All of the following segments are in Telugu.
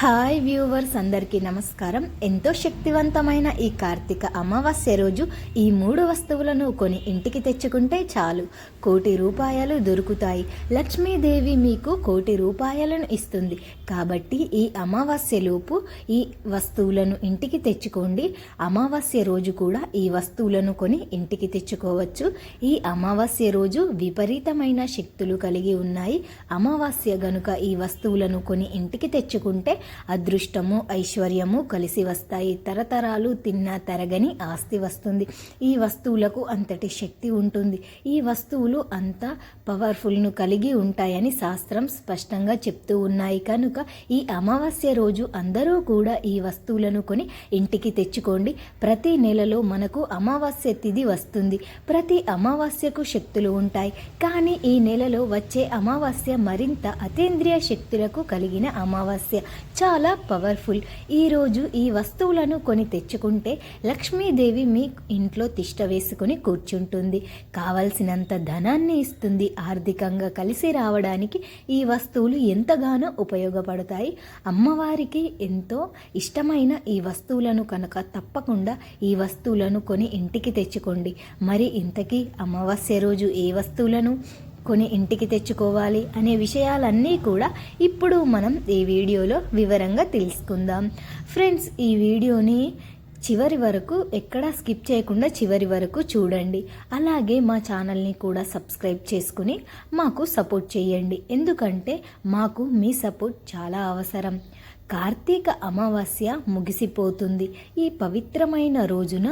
హాయ్ వ్యూవర్స్ అందరికీ నమస్కారం. ఎంతో శక్తివంతమైన ఈ కార్తీక అమావాస్య రోజు ఈ మూడు వస్తువులను కొని ఇంటికి తెచ్చుకుంటే చాలు. కోటి రూపాయలు దొరుకుతాయి. లక్ష్మీదేవి మీకు కోటి రూపాయలను ఇస్తుంది. కాబట్టి ఈ అమావాస్యలోపు ఈ వస్తువులను ఇంటికి తెచ్చుకోండి. అమావాస్య రోజు కూడా ఈ వస్తువులను కొని ఇంటికి తెచ్చుకోవచ్చు. ఈ అమావాస్య రోజు విపరీతమైన శక్తులు కలిగి ఉన్నాయి. అమావాస్య గనుక ఈ వస్తువులను కొని ఇంటికి తెచ్చుకుంటే అదృష్టము ఐశ్వర్యము కలిసి వస్తాయి. తరతరాలు తిన్నా తరగని ఆస్తి వస్తుంది. ఈ వస్తువులకు అంతటి శక్తి ఉంటుంది. ఈ వస్తువులు అంత పవర్ఫుల్ను కలిగి ఉంటాయని శాస్త్రం స్పష్టంగా చెప్తూ ఉన్నాయి. కనుక ఈ అమావాస్య రోజు అందరూ కూడా ఈ వస్తువులను కొని ఇంటికి తెచ్చుకోండి. ప్రతి నెలలో మనకు అమావాస్య తిథి వస్తుంది. ప్రతి అమావాస్యకు శక్తులు ఉంటాయి. కానీ ఈ నెలలో వచ్చే అమావాస్య మరింత అతీంద్రియ శక్తులకు కలిగిన అమావాస్య. చాలా పవర్ఫుల్. ఈరోజు ఈ వస్తువులను కొని తెచ్చుకుంటే లక్ష్మీదేవి మీ ఇంట్లో తిష్ట వేసుకుని కూర్చుంటుంది. కావలసినంత ధనాన్ని ఇస్తుంది. ఆర్థికంగా కలిసి రావడానికి ఈ వస్తువులు ఎంతగానో ఉపయోగపడతాయి. అమ్మవారికి ఎంతో ఇష్టమైన ఈ వస్తువులను కనుక తప్పకుండా ఈ వస్తువులను కొని ఇంటికి తెచ్చుకోండి. మరి ఇంతకీ అమావాస్య రోజు ఏ వస్తువులను కొని ఇంటికి తెచ్చుకోవాలి అనే విషయాలన్నీ కూడా ఇప్పుడు మనం ఈ వీడియోలో వివరంగా తెలుసుకుందాం. ఫ్రెండ్స్ ఈ వీడియోని చివరి వరకు ఎక్కడా స్కిప్ చేయకుండా చివరి వరకు చూడండి. అలాగే మా ఛానల్ని కూడా సబ్స్క్రైబ్ చేసుకుని మాకు సపోర్ట్ చేయండి. ఎందుకంటే మాకు మీ సపోర్ట్ చాలా అవసరం. కార్తీక అమావాస్య ముగిసిపోతుంది. ఈ పవిత్రమైన రోజున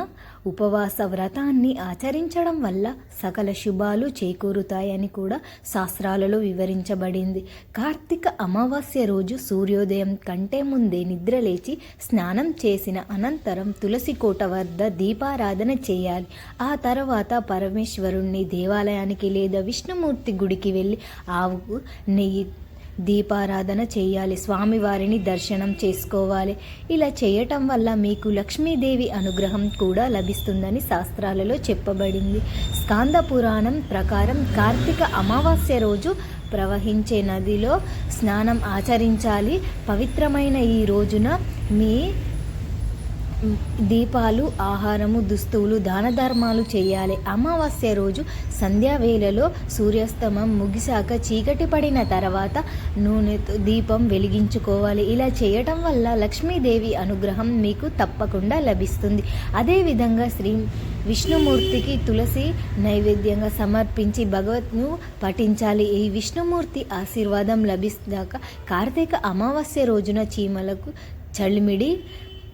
ఉపవాస వ్రతాన్ని ఆచరించడం వల్ల సకల శుభాలు చేకూరుతాయని కూడా శాస్త్రాలలో వివరించబడింది. కార్తీక అమావాస్య రోజు సూర్యోదయం కంటే ముందే నిద్రలేచి స్నానం చేసిన అనంతరం తులసి కోట వద్ద దీపారాధన చేయాలి. ఆ తర్వాత పరమేశ్వరుణ్ణి దేవాలయానికి లేదా విష్ణుమూర్తి గుడికి వెళ్ళి ఆవుకు నెయ్యి దీపారాధన చేయాలి స్వామివారిని దర్శనం చేసుకోవాలి. ఇలా చేయటం వల్ల మీకు లక్ష్మీదేవి అనుగ్రహం కూడా లభిస్తుందని శాస్త్రాలలో చెప్పబడింది. స్కాంద పురాణం ప్రకారం కార్తీక అమావాస్య రోజు ప్రవహించే నదిలో స్నానం ఆచరించాలి. పవిత్రమైన ఈ రోజున మీ దీపాలు ఆహారము దుస్తువులు దాన ధర్మాలు చేయాలి. అమావాస్య రోజు సంధ్యావేళలో సూర్యాస్తమం ముగిశాక చీకటి పడిన తర్వాత నూనెతో దీపం వెలిగించుకోవాలి. ఇలా చేయటం వల్ల లక్ష్మీదేవి అనుగ్రహం మీకు తప్పకుండా లభిస్తుంది. అదేవిధంగా శ్రీ విష్ణుమూర్తికి తులసి నైవేద్యంగా సమర్పించి భగవత్ను పఠించాలి. ఈ విష్ణుమూర్తి ఆశీర్వాదం లభిస్తాక కార్తీక అమావాస్య రోజున చీమలకు చలిమిడి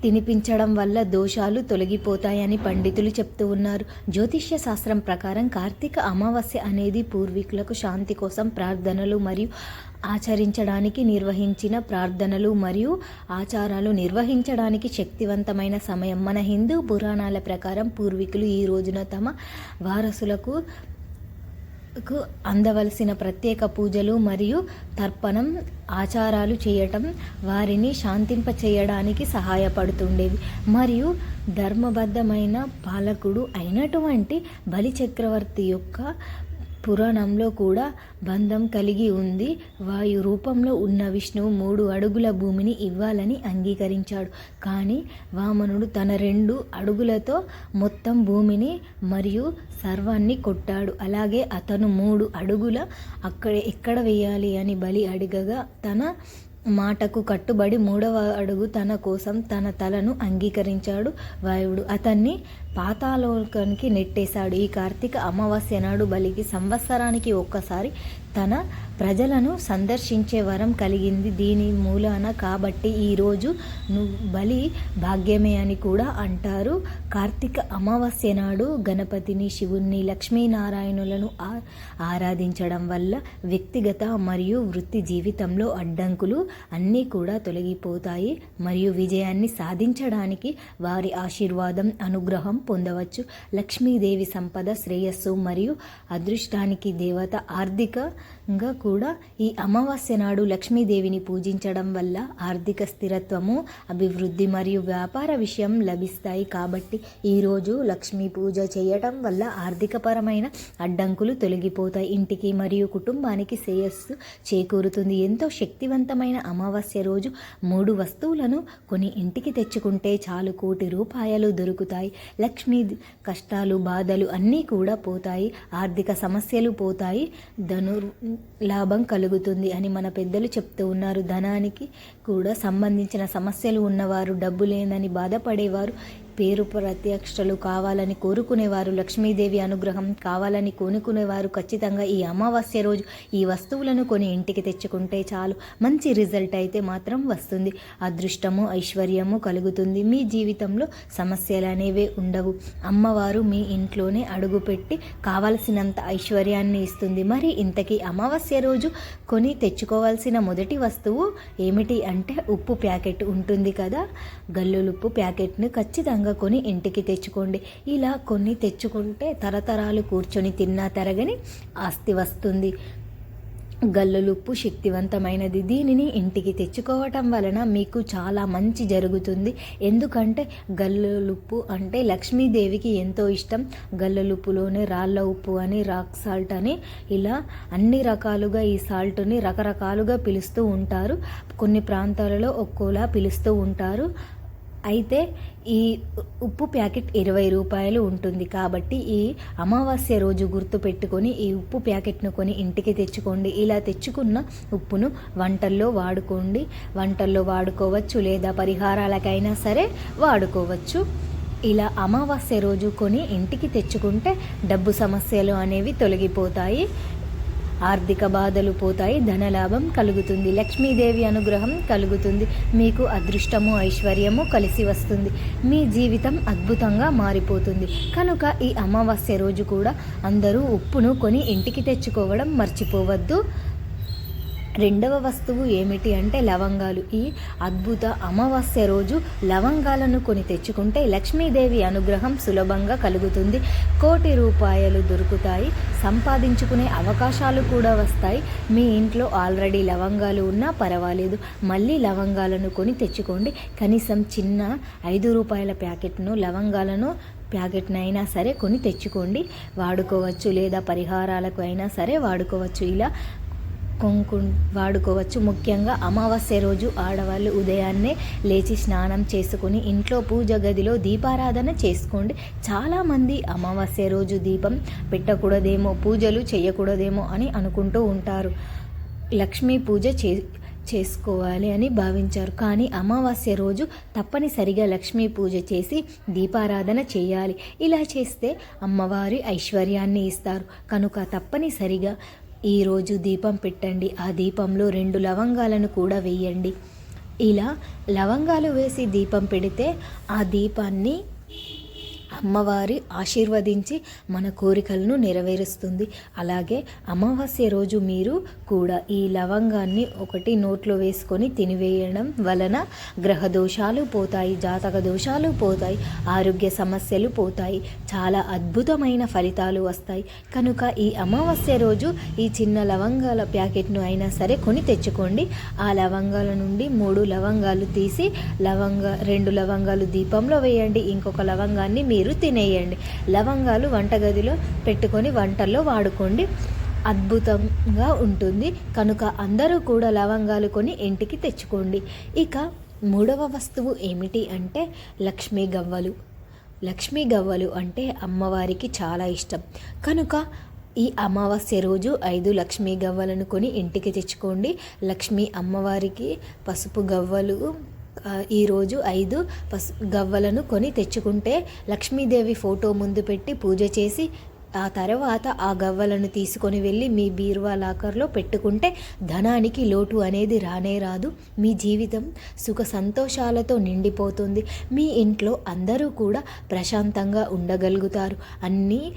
తినిపించడం వల్ల దోషాలు తొలగిపోతాయని పండితులు చెప్తూ ఉన్నారు. జ్యోతిష్య శాస్త్రం ప్రకారం కార్తీక అమావాస్య అనేది పూర్వీకులకు శాంతి కోసం ప్రార్థనలు మరియు ఆచరించడానికి నిర్వహించిన ప్రార్థనలు మరియు ఆచారాలు నిర్వహించడానికి శక్తివంతమైన సమయం. మన హిందూ పురాణాల ప్రకారం పూర్వీకులు ఈ రోజున తమ వారసులకు కు అందవలసిన ప్రత్యేక పూజలు మరియు తర్పణం ఆచారాలు చేయటం వారిని శాంతింప చేయడానికి సహాయపడుతుండేవి. మరియు ధర్మబద్ధమైన పాలకుడు అయినటువంటి బలిచక్రవర్తి యొక్క పురాణంలో కూడా బంధం కలిగి ఉంది. వాయు రూపంలో ఉన్న విష్ణువు మూడు అడుగుల భూమిని ఇవ్వాలని అంగీకరించాడు. కానీ వామనుడు తన రెండు అడుగులతో మొత్తం భూమిని మరియు సర్వాన్ని కొట్టాడు. అలాగే అతను మూడు అడుగుల అక్కడ ఎక్కడ వేయాలి అని బలి అడిగగా తన మాటకు కట్టుబడి మూడవ అడుగు తన కోసం తన తలను అంగీకరించాడు వాయువుడు. అతన్ని పాతాలోకానికి నెట్టేశాడు. ఈ కార్తీక అమావాస్య నాడు బలికి సంవత్సరానికి ఒక్కసారి తన ప్రజలను సందర్శించే వరం కలిగింది. దీని మూలాన కాబట్టి ఈరోజు నువ్వు బలి భాగ్యమే అని కూడా అంటారు. కార్తీక అమావాస్య నాడు గణపతిని శివుణ్ణి లక్ష్మీనారాయణులను ఆరాధించడం వల్ల వ్యక్తిగత మరియు వృత్తి జీవితంలో అడ్డంకులు అన్నీ కూడా తొలగిపోతాయి. మరియు విజయాన్ని సాధించడానికి వారి ఆశీర్వాదం అనుగ్రహం పొందవచ్చు. లక్ష్మీదేవి సంపద శ్రేయస్సు మరియు అదృష్టానికి దేవత ఆర్థిక ఇంకా కూడా ఈ అమావాస్య నాడు లక్ష్మీదేవిని పూజించడం వల్ల ఆర్థిక స్థిరత్వము అభివృద్ధి మరియు వ్యాపార విషయం లభిస్తాయి కాబట్టి ఈరోజు లక్ష్మీ పూజ చేయటం వల్ల ఆర్థికపరమైన అడ్డంకులు తొలగిపోతాయి. ఇంటికి మరియు కుటుంబానికి శ్రేయస్సు చేకూరుతుంది. ఎంతో శక్తివంతమైన అమావాస్య రోజు మూడు వస్తువులను కొని ఇంటికి తెచ్చుకుంటే చాలు కోటి రూపాయలు దొరుకుతాయి. లక్ష్మీ కష్టాలు బాధలు అన్నీ కూడా పోతాయి. ఆర్థిక సమస్యలు పోతాయి. ధను లాభం కలుగుతుంది అని మన పెద్దలు చెప్తూ ఉన్నారు. ధనానికి కూడా సంబంధించిన సమస్యలు ఉన్నవారు డబ్బు లేదని బాధపడేవారు పేరు ప్రత్యక్షలు కావాలని కోరుకునేవారు. లక్ష్మీదేవి అనుగ్రహం కావాలని కోనుకునేవారు. ఖచ్చితంగా ఈ అమావాస్య రోజు ఈ వస్తువులను కొని ఇంటికి తెచ్చుకుంటే చాలు. మంచి రిజల్ట్ అయితే మాత్రం వస్తుంది. అదృష్టము ఐశ్వర్యము కలుగుతుంది. మీ జీవితంలో సమస్యలు అనేవే ఉండవు. అమ్మవారు మీ ఇంట్లోనే అడుగుపెట్టి కావలసినంత ఐశ్వర్యాన్ని ఇస్తుంది. మరి ఇంతకీ అమావాస్య రోజు కొని తెచ్చుకోవాల్సిన మొదటి వస్తువు ఏమిటి అంటే ఉప్పు ప్యాకెట్ ఉంటుంది కదా. గల్లులుప్పు ప్యాకెట్ను ఖచ్చితంగా కొని ఇంటికి తెచ్చుకోండి. ఇలా కొన్ని తెచ్చుకుంటే తరతరాలు కూర్చొని తిన్నా తరగని ఆస్తి వస్తుంది. గల్లులుప్పు శక్తివంతమైనది. దీనిని ఇంటికి తెచ్చుకోవటం వలన మీకు చాలా మంచి జరుగుతుంది. ఎందుకంటే గల్లులుప్పు అంటే లక్ష్మీదేవికి ఎంతో ఇష్టం. గల్లులుప్పులోనే రాళ్ళ ఉప్పు అని రాక్ సాల్ట్ అని ఇలా అన్ని రకాలుగా ఈ సాల్ట్ని రకరకాలుగా పిలుస్తూ ఉంటారు. కొన్ని ప్రాంతాలలో ఒక్కోలా పిలుస్తూ ఉంటారు. అయితే ఈ ఉప్పు ప్యాకెట్ ఇరవై రూపాయలు ఉంటుంది కాబట్టి ఈ అమావాస్య రోజు గుర్తు పెట్టుకొని ఈ ఉప్పు ప్యాకెట్ను కొని ఇంటికి తెచ్చుకోండి. ఇలా తెచ్చుకున్న ఉప్పును వంటల్లో వాడుకోండి. వంటల్లో వాడుకోవచ్చు లేదా పరిహారాలకైనా సరే వాడుకోవచ్చు. ఇలా అమావాస్య రోజు కొని ఇంటికి తెచ్చుకుంటే డబ్బు సమస్యలు అనేవి తొలగిపోతాయి. ఆర్థిక బాధలు పోతాయి ధనలాభం కలుగుతుంది లక్ష్మీదేవి అనుగ్రహం కలుగుతుంది మీకు అదృష్టము ఐశ్వర్యము కలిసి వస్తుంది. మీ జీవితం అద్భుతంగా మారిపోతుంది. కనుక ఈ అమావాస్య రోజు కూడా అందరూ ఉప్పును కొని ఇంటికి తెచ్చుకోవడం మర్చిపోవద్దు. రెండవ వస్తువు ఏమిటి అంటే లవంగాలు. ఈ అద్భుత అమావాస్య రోజు లవంగాలను కొని తెచ్చుకుంటే లక్ష్మీదేవి అనుగ్రహం సులభంగా కలుగుతుంది. కోటి రూపాయలు దొరుకుతాయి. సంపాదించుకునే అవకాశాలు కూడా వస్తాయి. మీ ఇంట్లో ఆల్రెడీ లవంగాలు ఉన్నా పర్వాలేదు. మళ్ళీ లవంగాలను కొని తెచ్చుకోండి. కనీసం చిన్న ఐదు రూపాయల ప్యాకెట్ను లవంగాలను ప్యాకెట్నైనా సరే కొని తెచ్చుకోండి. వాడుకోవచ్చు లేదా పరిహారాలకు అయినా సరే వాడుకోవచ్చు. ఇలా కొంకు వాడుకోవచ్చు. ముఖ్యంగా అమావాస్య రోజు ఆడవాళ్ళు ఉదయాన్నే లేచి స్నానం చేసుకుని ఇంట్లో పూజ గదిలో దీపారాధన చేసుకోండి. చాలామంది అమావాస్య రోజు దీపం పెట్టకూడదేమో పూజలు చేయకూడదేమో అని అనుకుంటూ ఉంటారు. లక్ష్మీ పూజ చే చేసుకోవాలి అని భావించారు. కానీ అమావాస్య రోజు తప్పనిసరిగా లక్ష్మీ పూజ చేసి దీపారాధన చేయాలి. ఇలా చేస్తే అమ్మవారి ఐశ్వర్యాన్ని ఇస్తారు. కనుక తప్పనిసరిగా ఈరోజు దీపం పెట్టండి. ఆ దీపంలో రెండు లవంగాలను కూడా వేయండి. ఇలా లవంగాలు వేసి దీపం పెడితే ఆ దీపాన్ని అమ్మవారి ఆశీర్వదించి మన కోరికలను నెరవేరుస్తుంది. అలాగే అమావాస్య రోజు మీరు కూడా ఈ లవంగాన్ని ఒకటి నోట్లో వేసుకొని తినివేయడం వలన గ్రహ దోషాలు పోతాయి జాతక దోషాలు పోతాయి ఆరోగ్య సమస్యలు పోతాయి. చాలా అద్భుతమైన ఫలితాలు వస్తాయి. కనుక ఈ అమావాస్య రోజు ఈ చిన్న లవంగాల ప్యాకెట్ను అయినా సరే కొని తెచ్చుకోండి. ఆ లవంగాల నుండి మూడు లవంగాలు తీసి లవంగ రెండు లవంగాలు దీపంలో వేయండి. ఇంకొక లవంగాన్ని మీరు తినేయండి. లవంగాలు వంటగదిలో పెట్టుకొని వంటల్లో వాడుకోండి. అద్భుతంగా ఉంటుంది. కనుక అందరూ కూడా లవంగాలు కొని ఇంటికి తెచ్చుకోండి. ఇక మూడవ వస్తువు ఏమిటి అంటే లక్ష్మీ గవ్వలు. లక్ష్మీ గవ్వలు అంటే అమ్మవారికి చాలా ఇష్టం. కనుక ఈ అమావాస్య రోజు ఐదు లక్ష్మీ గవ్వలను కొని ఇంటికి తెచ్చుకోండి. లక్ష్మీ అమ్మవారికి పసుపు గవ్వలు ఈరోజు ఐదు పసు గవ్వలను కొని తెచ్చుకుంటే లక్ష్మీదేవి ఫోటో ముందు పెట్టి పూజ చేసి ఆ తర్వాత ఆ గవ్వలను తీసుకొని వెళ్ళి మీ బీరువా లాకర్లో పెట్టుకుంటే ధనానికి లోటు అనేది రానే రాదు. మీ జీవితం సుఖ సంతోషాలతో నిండిపోతుంది. మీ ఇంట్లో అందరూ కూడా ప్రశాంతంగా ఉండగలుగుతారు. అన్నీ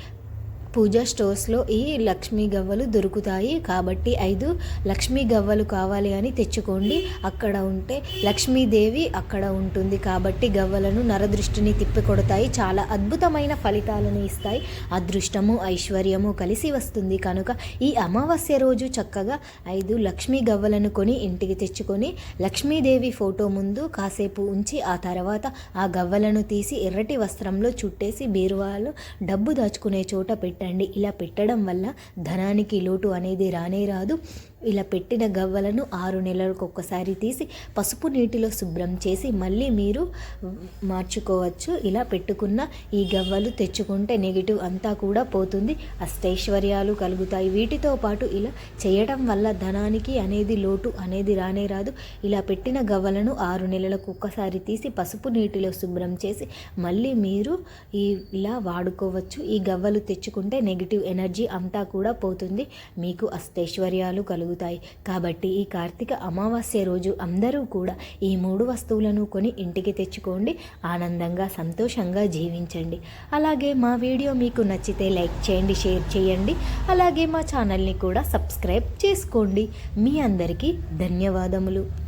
పూజా స్టోర్స్లో ఈ లక్ష్మీ గవ్వలు దొరుకుతాయి. కాబట్టి ఐదు లక్ష్మీ గవ్వలు కావాలి అని తెచ్చుకోండి. అక్కడ ఉంటే లక్ష్మీదేవి అక్కడ ఉంటుంది. కాబట్టి గవ్వలను నరదృష్టిని తిప్పికొడతాయి. చాలా అద్భుతమైన ఫలితాలను ఇస్తాయి. అదృష్టము ఐశ్వర్యము కలిసి వస్తుంది. కనుక ఈ అమావాస్య రోజు చక్కగా ఐదు లక్ష్మీ గవ్వలను కొని ఇంటికి తెచ్చుకొని లక్ష్మీదేవి ఫోటో ముందు కాసేపు ఉంచి ఆ తర్వాత ఆ గవ్వలను తీసి ఎర్రటి వస్త్రంలో చుట్టేసి బీరువాలో డబ్బు దాచుకునే చోట పెట్టండి. ఇలా పెట్టడం వల్ల ధనానికి లోటు అనేది రానే రాదు. ఇలా పెట్టిన గవ్వలను ఆరు నెలలకు ఒక్కసారి తీసి పసుపు నీటిలో శుభ్రం చేసి మళ్ళీ మీరు మార్చుకోవచ్చు. ఇలా పెట్టుకున్న ఈ గవ్వలు తెచ్చుకుంటే నెగిటివ్ అంతా కూడా పోతుంది. అష్టైశ్వర్యాలు కలుగుతాయి. వీటితో పాటు ఇలా చేయడం వల్ల ధనానికి అనేది లోటు అనేది రానే రాదు. ఇలా పెట్టిన గవ్వలను ఆరు నెలలకు ఒక్కసారి తీసి పసుపు నీటిలో శుభ్రం చేసి మళ్ళీ మీరు ఈ ఇలా వాడుకోవచ్చు. ఈ గవ్వలు తెచ్చుకుంటే నెగిటివ్ ఎనర్జీ అంతా కూడా పోతుంది. మీకు అష్టైశ్వర్యాలు కలుగుతాయి. కాబట్టి ఈ కార్తీక అమావాస్య రోజు అందరూ కూడా ఈ మూడు వస్తువులను కొని ఇంటికి తెచ్చుకోండి. ఆనందంగా సంతోషంగా జీవించండి. అలాగే మా వీడియో మీకు నచ్చితే లైక్ చేయండి షేర్ చేయండి. అలాగే మా ఛానల్ని కూడా సబ్స్క్రైబ్ చేసుకోండి. మీ అందరికీ ధన్యవాదములు.